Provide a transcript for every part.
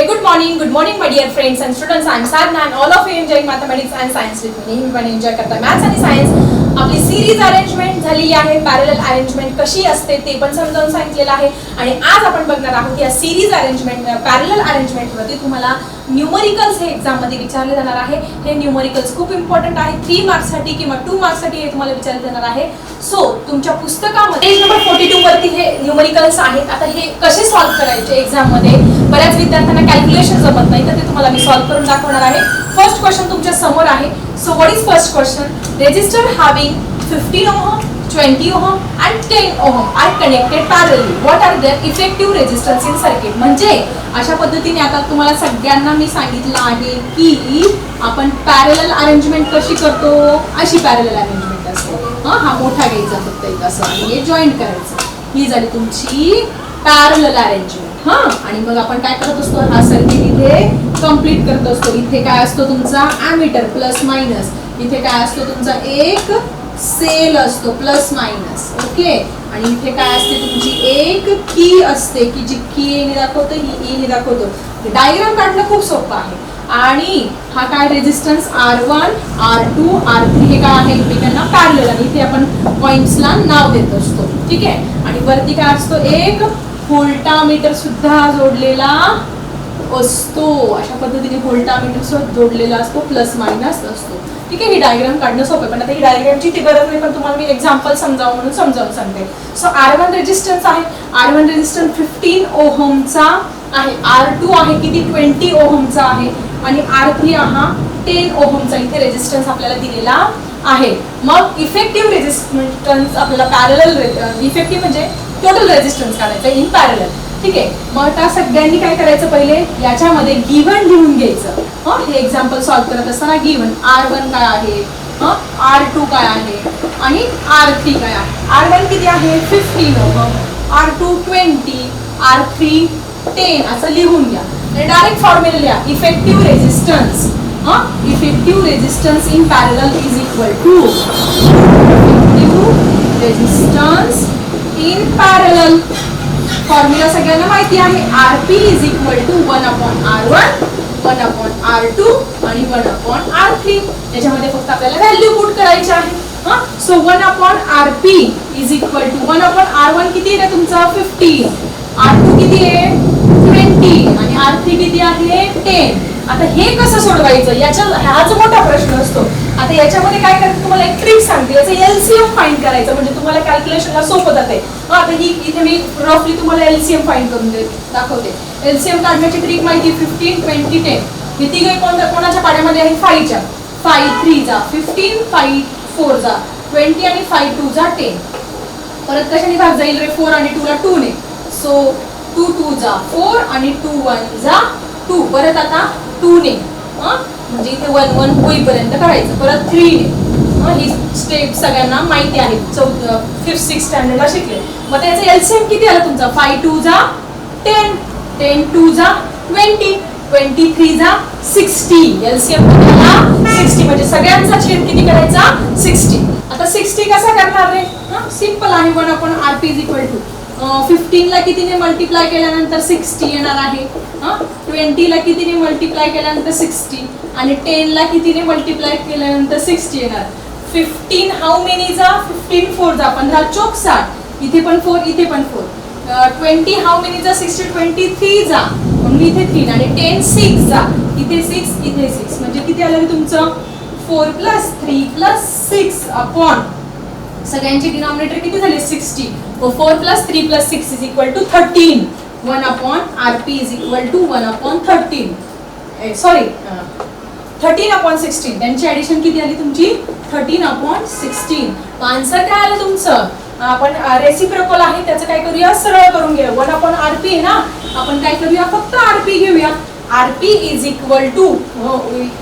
এগুলো morning, good morning, my dear friends and students. I'm Sadhna and all of you enjoying mathematics and science with me. नेहमी पण enjoy करता maths आणि science आपली series arrangement झालेली आहे. पॅरल अरेंजमेंट कशी असते ते पण समजावून सांगितलेलं आहे. आणि आज आपण बघणार आहोत या सिरीज अरेंजमेंट पॅरल अरेंजमेंटवरती तुम्हाला न्यूमरिकल्स हे एक्झाममध्ये विचारले जाणार आहे. हे न्यूमरिकल्स खूप इम्पॉर्टंट आहे. थ्री मार्क्ससाठी किंवा टू मार्क्ससाठी हे तुम्हाला विचारले जाणार आहे. सो तुमच्या पुस्तकामध्ये पेज नंबर फोर्टी टू वरती हे न्यूमरिकल्स आहेत. आता हे कसे सॉल्व्ह करायचे एक्झाममध्ये बऱ्याच विद्यार्थ्यांना रिलेशन जमत नाही तर ते तुम्हाला मी सॉल्व्ह करून दाखवणार आहे. फर्स्ट क्वेश्चन तुमच्यासमोर आहे. So what is first question register having fifteen ohm twenty ohm and ten ohm are connected parallelly what are their effective resistance in circuit म्हणजे अशा पद्धतीने आता तुम्हाला सगळ्यांना मी सांगितलं आहे की आपण पॅरल अरेंजमेंट कशी करतो? अशी पॅरल अरेंजमेंट असते. हा हा मोठा घ्यायचा फक्त एक असं. आणि हे जॉईंट करायचं. ही झाली तुमची पॅरल अरेंजमेंट हा आणि मग आपण काय करत असतो? हा सर्किट इथे कंप्लीट करत असतो. इथे काय असतो तुमचा? ॲमीटर प्लस मायनस इथे काय असतो तुमचा? एक सेल असतो प्लस मायनस ओके आणि इथे काय असते तुमची? एक की असते की जी की एने दाखवतो ही e ई ने दाखवतो. डायग्राम काढणं खूप सोपं आहे. आणि हा काय? Resistance R one R two R three हे काय आहे? एकमेकांना पॅरल आणि इथे आपण पॉइंट्सला नाव देत असतो. ठीक आहे? आणि वरती काय असतो? एक व्होल्टामीटर सुद्धा जोडलेला असतो. अशा पद्धतीने व्होल्टामीटर सुद्धा जोडलेला असतो प्लस मायनस असतो. ठीक आहे ही डायग्राम काढणं सोपं पण आता ही डायग्रामची ती गरज नाही पण तुम्हाला मी एक्झाम्पल समजावं म्हणून समजावून सांगते. सो आर वन रेजिस्टन्स आहे. आर वन रेजिस्टन्स फिफ्टीन ओहमचा आहे. आर टू आहे किती? ट्वेंटी ओहमचा आहे. आणि आर थ्री हा टेन ओहमचा इथे रेजिस्टन्स आपल्याला दिलेला आहे. मग इफेक्टिव्ह रेजिस्टन्स आपल्याला पॅरल इफेक्टिव्ह म्हणजे टोटल रेजिस्टन्स काढायचा इन पॅरल ठीक आहे? मग आता सगळ्यांनी काय करायचं पहिले? याच्यामध्ये गिव्हन लिहून घ्यायचं. हं? हे एक्झाम्पल सॉल्व्ह करत असताना गिव्हन आर वन काय आहे? हं? आर टू काय आहे? आणि आर थ्री काय आहे? आर वन किती आहे? Fifteen ohm R two twenty R three ten असं लिहून घ्या. डायरेक्ट फॉर्म्युला लिहा. Effective resistance effective resistance in parallel is equal to effective resistance in parallel formula सगळ्यांना माहिती आहे. R P is equal to one upon R one one upon R two आणि one upon R three याच्यामध्ये फक्त आपल्याला value put करायची आहे. हा? So one upon R P is equal to one upon R one किती आहे तुमचा? फिफ्टीन आर टू किती आहे? ट्वेंटी आणि आरती किती आहे? टेन आता हे कसं सोडवायचं? याच्या हाच मोठा प्रश्न असतो. आता याच्यामध्ये काय करते? तुम्हाला एक ट्रिक सांगते. याचं एलसीएम फाईंड करायचं. म्हणजे तुम्हाला कॅल्क्युलेशनला सोपं जाते हा, आता ही इथे मी रफली तुम्हाला एलसीएम फाईंड करून दे दाखवते. एलसीएम काढण्याची ट्रिक माहिती फिफ्टीन ट्वेंटी टेन हे तिघे कोणत्या कोणाच्या पाण्यामध्ये आहे? फाईव्हच्या फाईव्ह थ्री जा. फिफ्टीन फाईव्ह फोर जा. ट्वेंटी आणि फाईव्ह टू जा. टेन परत कशाने भाग जाईल रे? फोर आणि टूला टू ने. सो टू टू जा फोर आणि टू वन जा टू. परत आता टू ने म्हणजे इथे वन वन होईपर्यंत करायचं. परत थ्री ने ही स्टेप सगळ्यांना माहिती आहे. चौथ फिफ्थ सिक्स स्टँडर्डला शिकले. मग त्याचं एलसीएम किती आलं तुमचा? फाय टू जा टेन टेन टू जा ट्वेंटी ट्वेंटी थ्री जा सिक्स्टी एलसीएम सिक्स्टी म्हणजे सगळ्यांचा छेद किती करायचा? सिक्स्टी आता सिक्स्टी कसा करणार रे? सिंपल आहे पण आपण R P is equal to फिफ्टीनला कितीने मल्टिप्लाय केल्यानंतर सिक्स्टी येणार आहे. ट्वेंटीला कितीने मल्टिप्लाय केल्यानंतर सिक्स्टी आणि टेनला कितीने मल्टिप्लाय केल्यानंतर सिक्स्टी येणार. फिफ्टीन हाऊ मेनी जा फिफ्टीन फोर जा पंधरा चोक साठ. इथे पण फोर इथे पण फोर ट्वेंटी हाऊ मेनी जा सिक्स्टी ट्वेंटी थ्री जा म्हणून इथे तीन आणि टेन सिक्स जा इथे सिक्स इथे सिक्स म्हणजे किती आलं तुमचं? Four plus three plus six upon सगळ्यांचे डिनॉमिनेटर किती झाले? Sixty four plus three plus six is equal to thirteen one upon R P is equal to one upon thirteen sorry thirteen upon sixteen त्यांची addition किती आली तुमची? Thirteen upon sixteen answer काय आलं तुमचं? आपण uh, रेसिप्रोकल आहे त्याचं काय करूया? सरळ करून घेऊया वन अपॉन आर पी आहे ना? आपण काय करूया? फक्त आर पी घेऊया. R P is equal to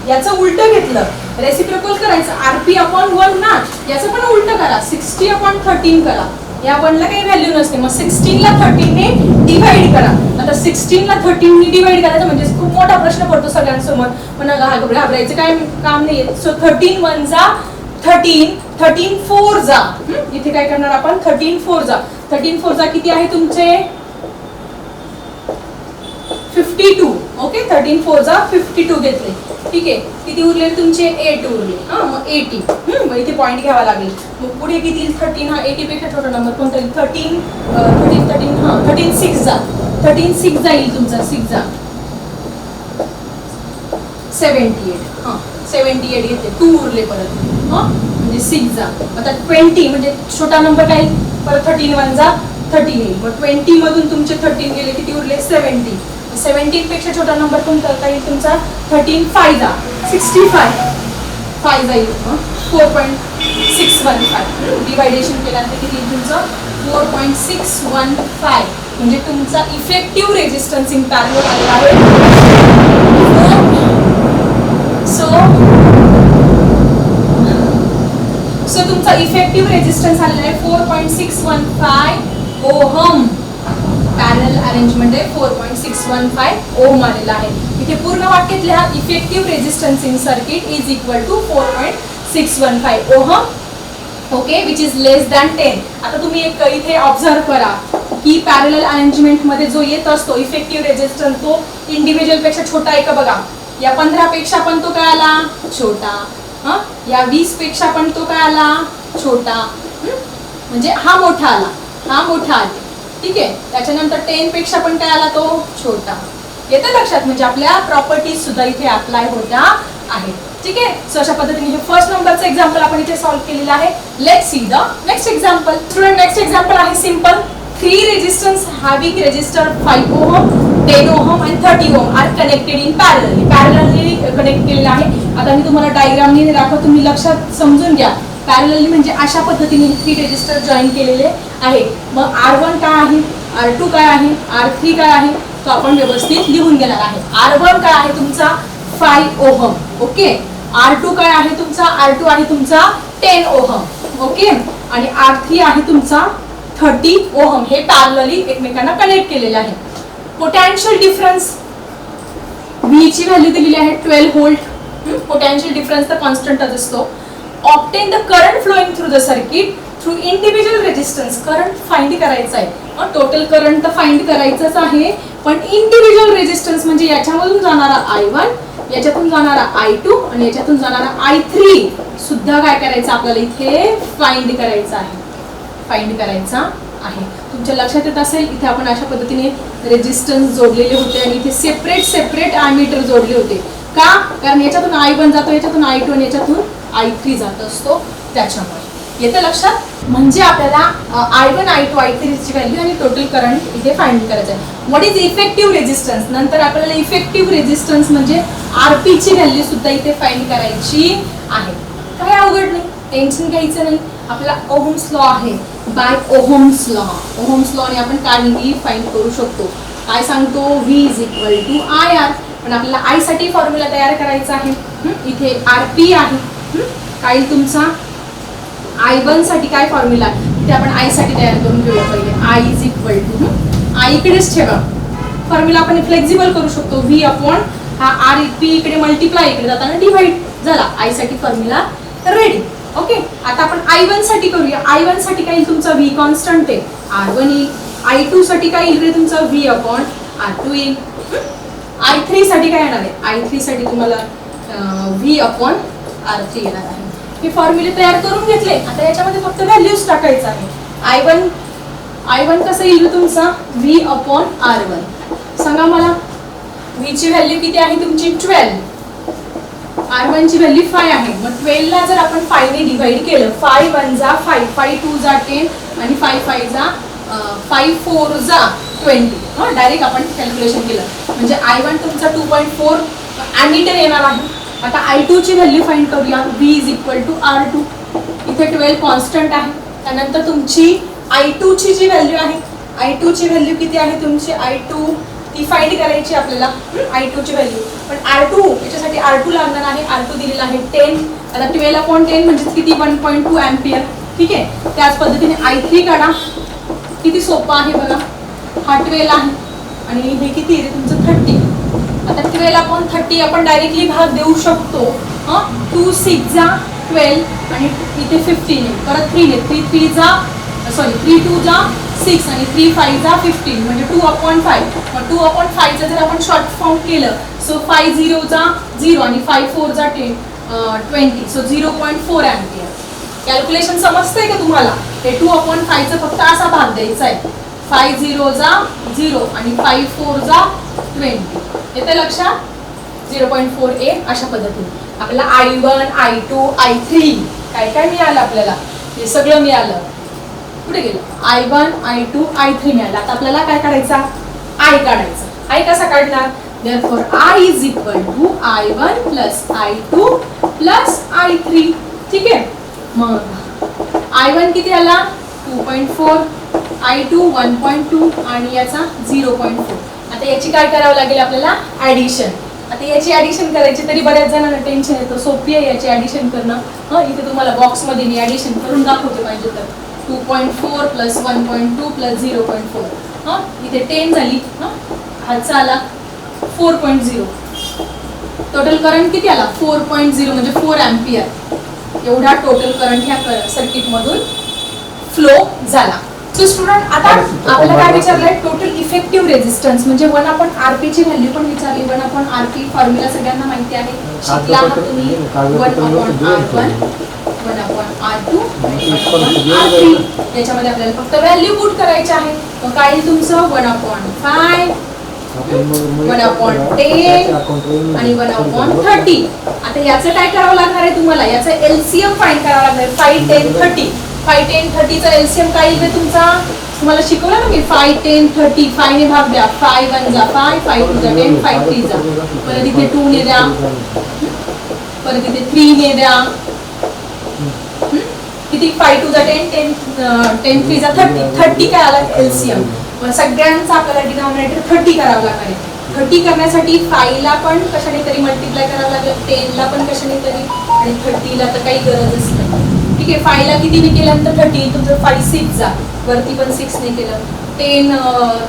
याचं उलट घेतलं रेसिप्रोकल करायचं. आर पी अपॉन वन ना याचं पण उलट करा. सिक्स्टी अपॉन थर्टीन करा. या वनला काही व्हॅल्यू नसते. मग सिक्स्टीनला थर्टीनने डिवाइड करा. आता सिक्स्टीनला थर्टीनने डिवाइड करायचं म्हणजे खूप मोठा प्रश्न पडतो सगळ्यांसमोर. पण घाबरायचं काय काम नाही सो थर्टीन वन जा थर्टीन थर्टीन फोर जा. इथे काय करणार आपण? थर्टीन फोर जा. थर्टीन फोर जा किती आहे तुमचे? Fifty two okay thirteen four जा फिफ्टी टू घेतले. ठीक आहे? किती उरले तुमचे? एट उरले. हा मग एटी मग इथे पॉईंट घ्यावा लागेल. मग पुढे किती थर्टीन हा एटीपेक्षा छोटा नंबर कोणता येईल? थर्टीन थर्टीन थर्टीन हां थर्टीन सिक्स जा. थर्टीन सिक्स जाईल तुमचा सिक्स जा. सेवन्टी एट हां सेवन्टी एट घेतले. टू उरले परत. हां म्हणजे सिक्स जा. आता ट्वेंटी म्हणजे छोटा नंबर काय परत थर्टीन वन जा थर्टीन येईल. मग ट्वेंटी मधून तुमचे थर्टीन गेले किती उरले? सेवन्टी सेवन्टीन पेक्षा छोटा नंबर कोणता काय येईल तुमचा? थर्टीन फाय जा सिक्स्टी फाय. फाय जाईल four point six one five division केल्यानंतर किती येईल तुमचं? Four point six one five म्हणजे तुमचा इफेक्टिव्ह रेजिस्टन्स इन पॅरल आलेला आहे. सो सो तुमचा इफेक्टिव्ह रेजिस्टन्स आलेला आहे. Four point six one five ohm parallel arrangement आहे. Four point six one five ohm आलेला आहे. इथे पूर्ण वाक्यात लिहा effective resistance in circuit is equal to four point six one five ohm okay which is less than ten आता तुम्ही एक इथे ऑब्झर्व करा. की पॅरल अरेंजमेंटमध्ये जो येत असतो इफेक्टिव्ह रेजिस्टन्स तो इंडिव्हिज्युअलपेक्षा छोटा आहे का बघा? या पंधरा पेक्षा पण तो काय आला छोटा. हा? या वीसपेक्षा पण तो काय आला छोटा म्हणजे हा मोठा आला. हा मोठा आला. ठीक आहे? त्याच्यानंतर टेन पेक्षा पण काय आला तो? छोटा. येतं लक्षात? म्हणजे आपल्या प्रॉपर्टीज सुद्धा इथे अप्लाय होत्या आहेत ठीक आहे? सो अशा पद्धतीने हे फर्स्ट नंबरचं एक्झाम्पल आपण इथे सॉल्व्ह केलेलं आहे. Let see the next example student next example आहे simple three resistance having register five ohm ten ohm आणि thirty ohm are connected in parallelly parallelly connect केलेलं आहे. आता मी तुम्हाला डायग्रामने दाखव तुम्ही लक्षात समजून घ्या. पॅरलली म्हणजे अशा पद्धतीने थ्री रेजिस्टर जॉईन केलेले आहे. मग आर वन काय आहे? आर टू काय आहे? आर थ्री काय आहे? तो आपण व्यवस्थित लिहून घेणार आहे. आर वन काय आहे तुमचा? Five ohm. Okay R two काय आहे तुमचा? आर टू आहे तुमचा टेन ओहम. ओके आणि आर थ्री आहे तुमचा थर्टी ओहम. हे पॅरलली एकमेकांना कनेक्ट केलेले आहे. पोटॅन्शियल डिफरन्स व्ही ची व्हॅल्यू दिलेली आहे ट्वेल्व होल्ट पोटॅन्शियल डिफरन्स तर कॉन्स्टंटच असतो. Obtain the current flowing through the circuit through individual resistance current find करायचं आहे. टोटल करंट तर फाइंड करायचंच आहे. पण इंडिव्हिज्युअल रेजिस्टन्स म्हणजे याच्यामधून जाणारा आय वन याच्यातून जाणारा आय टू आणि याच्यातून जाणारा आय थ्री सुद्धा काय करायचं आपल्याला इथे फाइंड करायचं आहे. फाइंड करायचा आहे. तुमच्या लक्षात येत असेल इथे आपण अशा पद्धतीने रेजिस्टन्स जोडलेले होते आणि इथे सेपरेट सेपरेट मीटर जोडले होते. का? कारण याच्यातून आय वन जातो याच्यातून आय टू आणि याच्यातून आय थ्री जात असतो त्याच्यामुळे. येतं लक्षात? म्हणजे आपल्याला I one I two I थ्रीची value आणि टोटल करंट इथे फाइंड करायचं आहे. व्हॉट इज इफेक्टिव्ह रेजिस्टन्स नंतर आपल्याला इफेक्टिव्ह रेजिस्टन्स म्हणजे आर पीची व्हॅल्यू सुद्धा इथे फाइंड करायची आहे. काय अवघड नाही. टेन्शन घ्यायचं नाही. आपला ओहम्स लॉ आहे. बाय ओहम्स लॉ ओहम्स लॉने आपण काहीही फाईंड करू शकतो. काय सांगतो? V is equal to I R पण आपल्याला आयसाठी फॉर्म्युला तयार करायचा आहे. इथे आर पी आहे. काही येईल तुमचा आय वनसाठी काय फॉर्म्युला ते आपण आयसाठी तयार करून घेऊया पहिले. I is equal to I इकडेच ठेवा. फॉर्म्युला आपण फ्लेक्झिबल करू शकतो. व्ही अपॉन हा आर पी e, इकडे मल्टिप्लाय इकडे जाताना डिव्हाइड झाला. आयसाठी फॉर्म्युला रेडी ओके आता आपण आय वनसाठी करूया. आय वनसाठी काय येईल तुमचा? व्ही कॉन्स्टंट आहे. आर वन येईल आय टू साठी काय येईल रे तुमचा? व्ही अपॉन आर टू येईल आय थ्री साठी काय येणार आहे? आय थ्री साठी तुम्हाला व्ही अपॉन आर येणार आहे. हे फॉर्म्युले तयार करून घेतले. आता याच्यामध्ये फक्त व्हॅल्यूज टाकायचं आहे. आय वन आय वन कसं येईल तुमचा? व्ही अपॉन आर वन सांगा मला व्ही ची व्हॅल्यू किती आहे तुमची? ट्वेल्व आर वन ची व्हॅल्यू फाय आहे. मग ट्वेल्व ला जर आपण फाय ने डिवाइड केलं फाय वन जा फाय फाय टू जा टेन आणि फाय फाय जा फाय फोर जा ट्वेंटी हां डायरेक्ट आपण कॅल्क्युलेशन केलं. म्हणजे आय वन तुमचा टू पॉईंट फोर ॲमीटर येणार आहे. आता आय टू ची व्हॅल्यू फाईंड करूया. V is equal to R two इथे ट्वेल्व कॉन्स्टंट आहे. त्यानंतर तुमची आय टू ची जी व्हॅल्यू आहे आय टू ची व्हॅल्यू किती आहे तुमची? आय टू ती फाईंड करायची आपल्याला. आय टू ची व्हॅल्यू पण आर टू याच्यासाठी आर टू लागणार आहे. आर टू दिलेला आहे टेन आता ट्वेल्व अपॉन टेन म्हणजे किती? वन पॉईंट टू अँपियर ठीक आहे? त्याच पद्धतीने आय थ्री काढा. किती सोपं आहे बघा. हा ट्वेल्व आहे. आणि हे किती आहे? तुमचं थर्टी आता ट्वेल्व अपॉन थर्टी आपण डायरेक्टली भाग देऊ शकतो. हां? टू सिक्स जा ट्वेल्व आणि इथे फिफ्टीन आहे. परत थ्री ने थ्री थ्री जा सॉरी थ्री टू जा सिक्स आणि थ्री फाईव्ह जा फिफ्टीन म्हणजे टू अपॉइंट फाईव्ह मग टू अपॉइंट फाईव्हचं जर आपण शॉर्ट फॉर्म केलं सो फाय झिरो जा झिरो आणि फाय फोरचा ten twenty so zero point four ampere calculation समजतंय का तुम्हाला? हे टू अपॉइंट फायचा फक्त असा भाग द्यायचा आहे. फाय झिरोचा झिरो आणि फाय फोरचा ट्वेंटी येते लक्षात? झिरो पॉईंट फोर एट अशा पद्धतीने. आपल्याला I one I two I three काय काय मिळालं आपल्याला? हे सगळं मिळालं. पुढे गेलं? I one I two I three मिळालं. आता आपल्याला काय काढायचा? आय काढायचा. आय कसा काढणार? Therefore I is equal to I one plus I two plus I three ठीक आहे? मग आय वन किती आला? Two point four I two one point two आणि याचा झिरो पॉईंट फोर आता याची काय करावं लागेल आपल्याला? ऍडिशन आता याची ऍडिशन करायची तरी बऱ्याच जणांना टेन्शन येतं. सोपी आहे याची ऍडिशन करणं. हं इथे तुम्हाला बॉक्समध्ये मी ऍडिशन करून दाखवते पाहिजे तर. Two point four plus one point two plus zero point four हां इथे टेन झाली. हां हातचा आला four point zero total current किती आला? फोर पॉईंट झिरो म्हणजे फोर अँपियर एवढा टोटल करंट ह्या सर्किटमधून फ्लो झाला. सो स्टुडंट आता आपल्याला काय विचारलंय? टोटल इफेक्टिव्ह रेजिस्टन्स म्हणजे वन आपण आरपी ची व्हॅल्यू पण विचारली वन आपण आरपी फॉर्म्युला सगळ्यांना माहिती आहे. शिकला आहात तुम्ही. One upon R one one upon R two R three याच्यामध्ये आपल्याला फक्त व्हॅल्यू पुट करायचे आहे. मग काय येईल तुमचं? One upon five one upon ten आणि वन अपॉन थर्टी आता याचं काय करावं लागणार आहे तुम्हाला? याचं एलसीएम फाईन करावं लागणार five ten thirty five ten थर्टीचा LCM काय येईल तुमचा? तुम्हाला शिकवलं ना मी? फाय टेन थर्टी फायने भाग द्या. फाय वन जा फाय फाय टू जा टेन फाय थ्री जा. परत इथे टू ने द्या. परत इथे थ्री ने द्या. किती? फाय टू जा टेन टेन टेन थ्री जा थर्टी थर्टी काय आला? एलसीएम सगळ्यांचा आपल्याला डिनॉमिनेटर थर्टी करावं लागणार आहे. थर्टी करण्यासाठी फायला पण कशाने तरी मल्टिप्लाय करावं लागेल? टेनला पण कशाने तरी? आणि थर्टीला तर काही गरजच नाही. ठीक आहे फायला कितीने केल्यानंतर थर्टी तुमचं फाय सिक्स जा. वरती पण सिक्सने केलं. टेन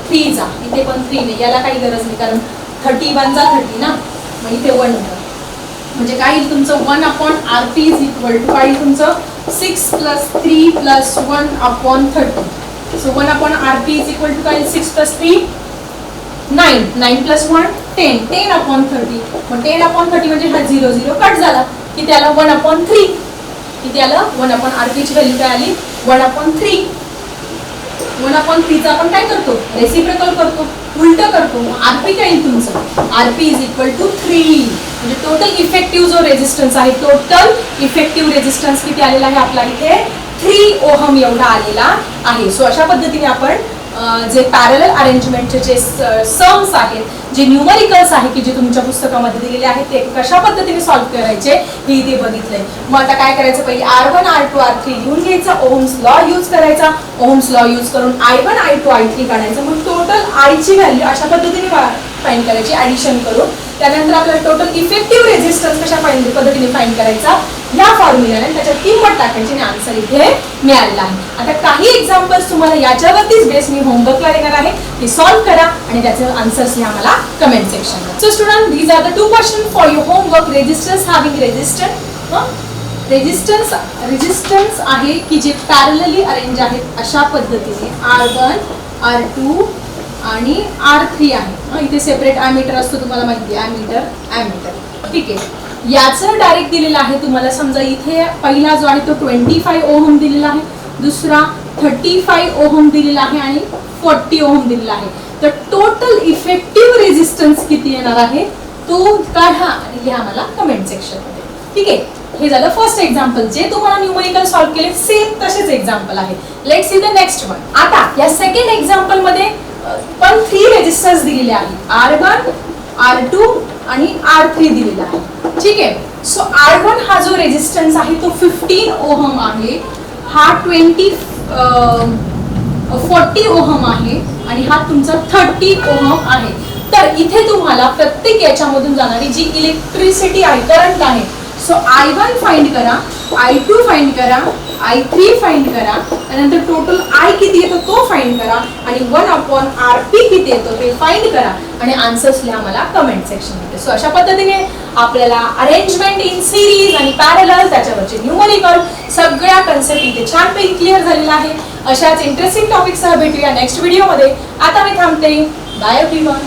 थ्री जा. इथे पण थ्रीने याला काही गरज नाही कारण थर्टी वन जा थर्टी ना? मग इथे वन म्हणजे काय येईल तुमचं? One upon R P is equal to काय तुमचं? Six plus three plus one upon thirty so one upon R P is equal to काय six plus three nine nine plus one ten ten upon thirty मग ten upon thirty म्हणजे हा zero zero cut झाला. की त्याला one upon three किती आलं? One upon R पीची व्हॅल्यू काय आली? One upon three one upon थ्रीचा आपण काय करतो? रेसिप्रिकल करतो. उलट करतो. आरपी काय येईल तुमचं? RP is equal to three म्हणजे टोटल इफेक्टिव्ह जो रेजिस्टन्स आहे टोटल इफेक्टिव्ह रेजिस्टन्स किती आलेला आहे आपला इथे? थ्री ओहम एवढा आलेला आहे. सो अशा पद्धतीने आपण जे पॅरल अरेंजमेंटचे जे सम्स आहेत जे न्यूमरिकल्स आहे की जे तुमच्या पुस्तकामध्ये दिलेले आहेत ते कशा पद्धतीने सॉल्व्ह करायचे हे इथे बघितलंय. मग आता काय करायचं पहिले R one R two R three लिहून घ्यायचं ओम्स लॉ यूज करायचा. ओम्स लॉ यूज करून I one I two I three काढायचं. मग टोटल आयची व्हॅल्यू अशा पद्धतीने फाईंड करायची ॲडिशन करून. त्यानंतर आपल्याला टोटल इफेक्टिव्ह रेझिस्टन्स कशा फाईन पद्धतीने फाईंड करायचा या फॉर्म्युल्याने त्याच्यात किंमत टाकायची आणि आन्सर इथे मिळालेला आहे. आता काही एक्झाम्पल्स तुम्हाला याच्यावरतीच बेस मी होमवर्कला देणार आहे. ते सॉल्व्ह करा आणि त्याचे आन्सर्स लिहा मला comment section so student these are the two question for your homework resistance having resistance resistance resistance आहे की जे पॅरलली अरेंज आहेत अशा पद्धतीने. आर वन आर टू आणि आर थ्री आहे. इथे सेपरेट ॲमीटर असतो तुम्हाला माहिती आहे ॲमीटर ॲमीटर ठीक आहे. याचं डायरेक्ट दिलेलं आहे तुम्हाला. समजा इथे पहिला जो आहे तो ट्वेंटी फाय ओहम दिलेला आहे. दुसरा थर्टी फाय ओहम दिलेला आहे आणि फोर्टी ओहम दिलेला आहे. तर टोटल इफेक्टिव्ह रेझिस्टन्स किती येणार आहे? तो काढा आणि लिहा मला कमेंट सेक्शनमध्ये ठीक आहे? हे झालं फर्स्ट एक्झाम्पल जे तुम्हाला न्यूमरिकल सॉल्व्ह केले सेम तसेच एक्झाम्पल आहे. Let see the next one आता या सेकंड एक्झाम्पलमध्ये पण थ्री रेजिस्टन्स दिलेले आहेत आर वन आर टू आणि आर थ्री दिलेला आहे. ठीक आहे. सो आर वन हा जो रेजिस्टन्स आहे तो फिफ्टीन ओहम आहे. हा ट्वेंटी फोर्टी ओहम आहे आणि हा तुमचा थर्टी ओहम आहे. तर इथे तुम्हाला प्रत्येक याच्यामधून जाणारी जी इलेक्ट्रिसिटी आहे करंट आहे सो आय वन फाइंड करा आय टू फाइंड करा आय थ्री फाइंड करा त्यानंतर टोटल आय किती येतो तो फाइंड करा आणि वन अपॉन आर पी किती येतो ते फाइंड करा. आणि आन्सर्स लिहा मला कमेंट सेक्शनमध्ये सो अशा पद्धतीने आपल्याला अरेंजमेंट इन सिरीज आणि पॅरल त्याच्यावरचे न्यूमरिकल सगळ्या कन्सेप्ट इथे छानपैकी क्लिअर झालेला आहे. अशाच इंटरेस्टिंग टॉपिकसह भेटूया नेक्स्ट व्हिडिओमध्ये आता मी थांबते. Bye everyone